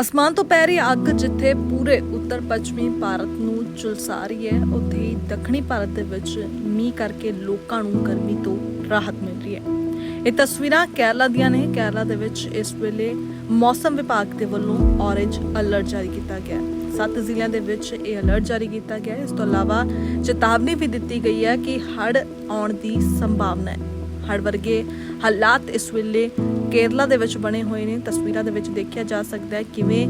ਅਸਮਾਨ ਤੋਂ ਪੈ ਰਹੀ ਅੱਗ ਜਿੱਥੇ ਪੂਰੇ ਉੱਤਰ ਪੱਛਮੀ ਭਾਰਤ ਨੂੰ ਝੁਲਸਾ ਰਹੀ ਹੈ, ਉੱਥੇ ਹੀ ਦੱਖਣੀ ਭਾਰਤ ਦੇ ਵਿੱਚ ਮੀਂਹ ਕਰਕੇ ਲੋਕਾਂ ਨੂੰ ਗਰਮੀ ਤੋਂ ਰਾਹਤ ਮਿਲ ਰਹੀ ਹੈ। ਇਹ ਤਸਵੀਰਾਂ ਕੇਰਲਾ ਦੀਆਂ ਨੇ। ਕੇਰਲਾ ਦੇ ਵਿੱਚ ਇਸ ਵੇਲੇ ਮੌਸਮ ਵਿਭਾਗ ਦੇ ਵੱਲੋਂ ਔਰੇਂਜ ਅਲਰਟ ਜਾਰੀ ਕੀਤਾ ਗਿਆ ਹੈ। ਸੱਤ ਜ਼ਿਲ੍ਹਿਆਂ ਦੇ ਵਿੱਚ ਇਹ ਅਲਰਟ ਜਾਰੀ ਕੀਤਾ ਗਿਆ ਹੈ। ਇਸ ਤੋਂ ਇਲਾਵਾ ਚੇਤਾਵਨੀ ਵੀ ਦਿੱਤੀ ਗਈ ਹੈ ਕਿ ਹੜ੍ਹ ਆਉਣ ਦੀ ਸੰਭਾਵਨਾ ਹੈ। ਹੜ੍ਹ ਵਰਗੇ ਹਾਲਾਤ ਇਸ ਵੇਲੇ ਕੇਰਲਾ ਦੇ ਵਿੱਚ ਬਣੇ ਹੋਏ ਨੇ। ਤਸਵੀਰਾਂ ਦੇ ਵਿੱਚ ਦੇਖਿਆ ਜਾ ਸਕਦਾ ਹੈ ਕਿਵੇਂ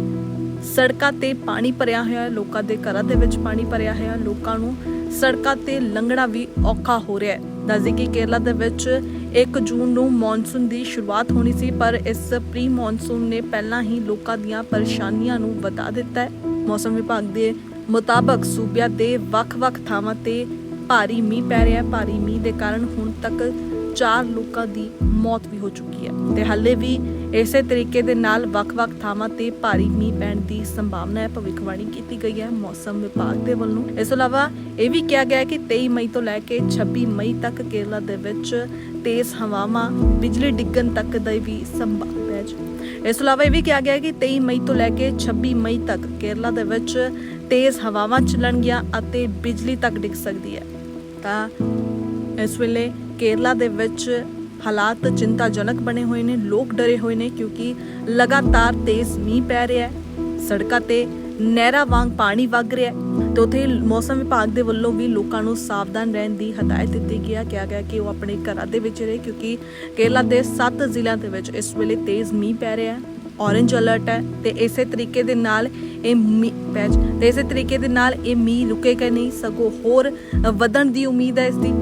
ਸੜਕਾਂ ਤੇ ਪਾਣੀ ਭਰਿਆ ਹੋਇਆ ਹੈ, ਲੋਕਾਂ ਦੇ ਘਰਾਂ ਦੇ ਵਿੱਚ ਪਾਣੀ ਭਰਿਆ ਹੋਇਆ ਹੈ, ਲੋਕਾਂ ਨੂੰ ਸੜਕਾਂ ਤੇ ਲੰਘਣਾ ਵੀ ਔਖਾ ਹੋ ਰਿਹਾ ਹੈ। ਦੱਸਦੇ ਕਿ ਕੇਰਲਾ ਦੇ ਵਿੱਚ 1 ਜੂਨ ਨੂੰ ਮੌਨਸੂਨ ਦੀ ਸ਼ੁਰੂਆਤ ਹੋਣੀ ਸੀ, ਪਰ ਇਸ ਪ੍ਰੀ ਮੌਨਸੂਨ ਨੇ ਪਹਿਲਾਂ ਹੀ ਲੋਕਾਂ ਦੀਆਂ ਪਰੇਸ਼ਾਨੀਆਂ ਨੂੰ ਵਧਾ ਦਿੱਤਾ ਹੈ। ਮੌਸਮ ਵਿਭਾਗ ਦੇ ਮੁਤਾਬਕ ਸੂਬਿਆਂ ਦੇ ਵੱਖ-ਵੱਖ ਥਾਵਾਂ ਤੇ ਭਾਰੀ ਮੀਂਹ ਪੈ ਰਿਹਾ ਹੈ। ਭਾਰੀ ਮੀਂਹ ਦੇ ਕਾਰਨ ਹੁਣ ਤੱਕ ਚਾਰ ਲੋਕਾਂ ਦੀ ਮੌਤ ਵੀ ਹੋ ਚੁੱਕੀ ਹੈ ਤੇ ਹਾਲੇ ਵੀ ਇਸੇ ਤਰੀਕੇ ਦੇ ਨਾਲ ਵੱਖ-ਵੱਖ ਥਾਵਾਂ ਤੇ ਭਾਰੀ ਮੀਂਹ ਪੈਣ ਦੀ ਸੰਭਾਵਨਾ ਹੈ। ਭਵਿੱਖਬਾਣੀ ਕੀਤੀ ਗਈ ਹੈ ਮੌਸਮ ਵਿਭਾਗ ਦੇ ਵੱਲੋਂ। ਇਸ ਤੋਂ ਇਲਾਵਾ ਇਹ ਵੀ ਕਿਹਾ ਗਿਆ ਹੈ ਕਿ 23 ਮਈ ਤੋਂ ਲੈ ਕੇ 26 ਮਈ ਤੱਕ ਕੇਰਲਾ ਦੇ ਵਿੱਚ ਤੇਜ਼ ਹਵਾਵਾਂ, ਬਿਜਲੀ ਡਿੱਗਣ ਤੱਕ ਦਾ ਵੀ ਸੰਭਵ ਹੈ। ਇਸ ਤੋਂ ਇਲਾਵਾ ਇਹ ਵੀ ਕਿਹਾ ਗਿਆ ਹੈ ਕਿ 23 ਮਈ ਤੋਂ ਲੈ ਕੇ 26 ਮਈ ਤੱਕ ਕੇਰਲਾ ਦੇ ਵਿੱਚ ਤੇਜ਼ ਹਵਾਵਾਂ ਚੱਲਣਗੀਆਂ ਅਤੇ ਬਿਜਲੀ ਤੱਕ ਡਿੱਗ ਸਕਦੀ ਹੈ। ਤਾਂ ਇਸ ਵੇਲੇ ਕੇਰਲਾ ਦੇ ਵਿੱਚ ਹਾਲਾਤ ਚਿੰਤਾਜਨਕ ਬਣੇ ਹੋਏ ਨੇ, ਲੋਕ ਡਰੇ ਹੋਏ ਨੇ ਕਿਉਂਕਿ ਲਗਾਤਾਰ ਤੇਜ਼ ਮੀਂਹ ਪੈ ਰਿਹਾ ਹੈ। ਸੜਕਾਂ ਤੇ ਨਹਿਰਾਂ ਵਾਂਗ ਪਾਣੀ ਵਗ ਰਿਹਾ ਹੈ ਤੇ ਉੱਥੇ ਮੌਸਮ ਵਿਭਾਗ ਦੇ ਵੱਲੋਂ ਵੀ ਲੋਕਾਂ ਨੂੰ ਸਾਵਧਾਨ ਰਹਿਣ ਦੀ ਹਦਾਇਤ ਦਿੱਤੀ ਗਈ ਹੈ। ਕਿਹਾ ਗਿਆ ਕਿ ਉਹ ਆਪਣੇ ਘਰਾਂ ਦੇ ਵਿੱਚ ਰਹੇ ਕਿਉਂਕਿ ਕੇਰਲਾ ਦੇ 7 ਜ਼ਿਲ੍ਹਿਆਂ ਦੇ ਵਿੱਚ ਇਸ ਵੇਲੇ ਤੇਜ਼ ਮੀਂਹ ਪੈ ਰਿਹਾ ਹੈ। ਔਰੇਂਜ ਅਲਰਟ ਹੈ ਤੇ ਇਸੇ ਤਰੀਕੇ ਦੇ ਨਾਲ ਇਹ ਮੀਂਹ ਪੈ ਤੇ ਇਸੇ ਤਰੀਕੇ ਦੇ ਨਾਲ ਇਹ ਮੀਂਹ ਰੁਕੇਗਾ ਨਹੀਂ, ਸਗੋਂ ਹੋਰ ਵਧਣ ਦੀ ਉਮੀਦ ਹੈ ਇਸ ਦੀ।